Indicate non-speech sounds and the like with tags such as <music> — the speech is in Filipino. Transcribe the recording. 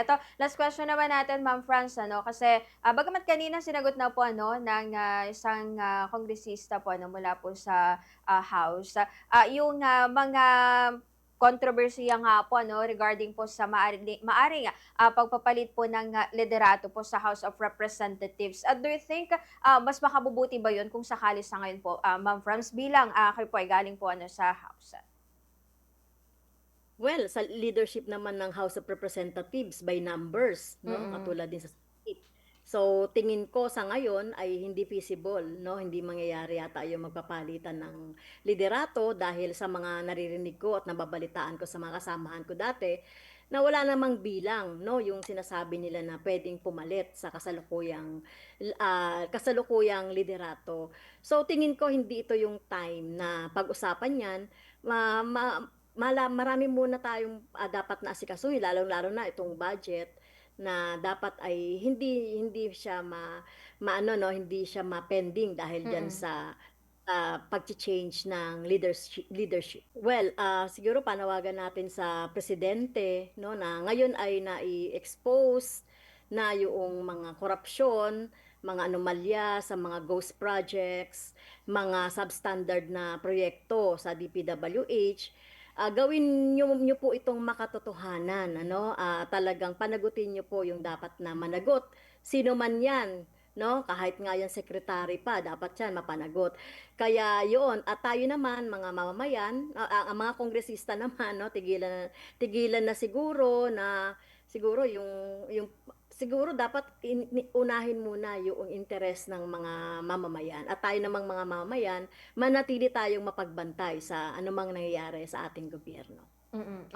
Eto, last question naman natin, Ma'am Franz, ano, kasi ah, bagamat kanina sinagot na po ano, ng ah, isang ah, kongresista po ano, mula po sa ah, House, ah, yung ah, mga kontrobersiya nga po ano, regarding po sa maaaring, maaring ah, pagpapalit po ng ah, liderato po sa House of Representatives. Ah, do you think ah, mas makabubuti ba yun kung sakali sa ngayon po, ah, Ma'am Franz, bilang ah, kayo po ay galing po ano, sa House? Well, sa leadership naman ng House of Representatives by numbers, no? Mm-mm. Katulad din sa Senate. So, tingin ko sa ngayon ay hindi feasible, no? Hindi mangyayari yata yung magpapalitan ng liderato dahil sa mga naririnig ko at nababalitaan ko sa mga kasamahan ko dati na wala namang bilang, no? Yung sinasabi nila na pwedeng pumalit sa kasalukuyang ah, kasalukuyang liderato. So, tingin ko hindi ito yung time na pag-usapan 'yan. Ma, ma, mala, marami muna tayong ah, dapat na asikasuhin, lalong-lalo na itong budget na dapat ay hindi hindi siya ma, maano no, hindi siya ma-pending dahil diyan Mm-mm. sa ah, pag-change ng leadership leadership. Well, ah, siguro panawagan natin sa presidente no na ngayon ay nai-expose na yung mga korupsyon, mga anomalya sa mga ghost projects, mga substandard na proyekto sa DPWH ah, gawin niyo niyo po itong makatotohanan ano? Ah, talagang panagutin niyo po yung dapat na managot. Sino man yan no? Kahit nga yan secretary pa dapat yan mapanagot. Kaya yun at tayo naman mga mamamayan ah, ang mga kongresista <laughs> naman no? Tigilan tigilan na siguro na siguro yung yung siguro dapat in- unahin muna yung interes ng mga mamamayan at tayo namang mga mamamayan manatili tayong mapagbantay sa anumang nangyayari sa ating gobyerno. Mm-mm.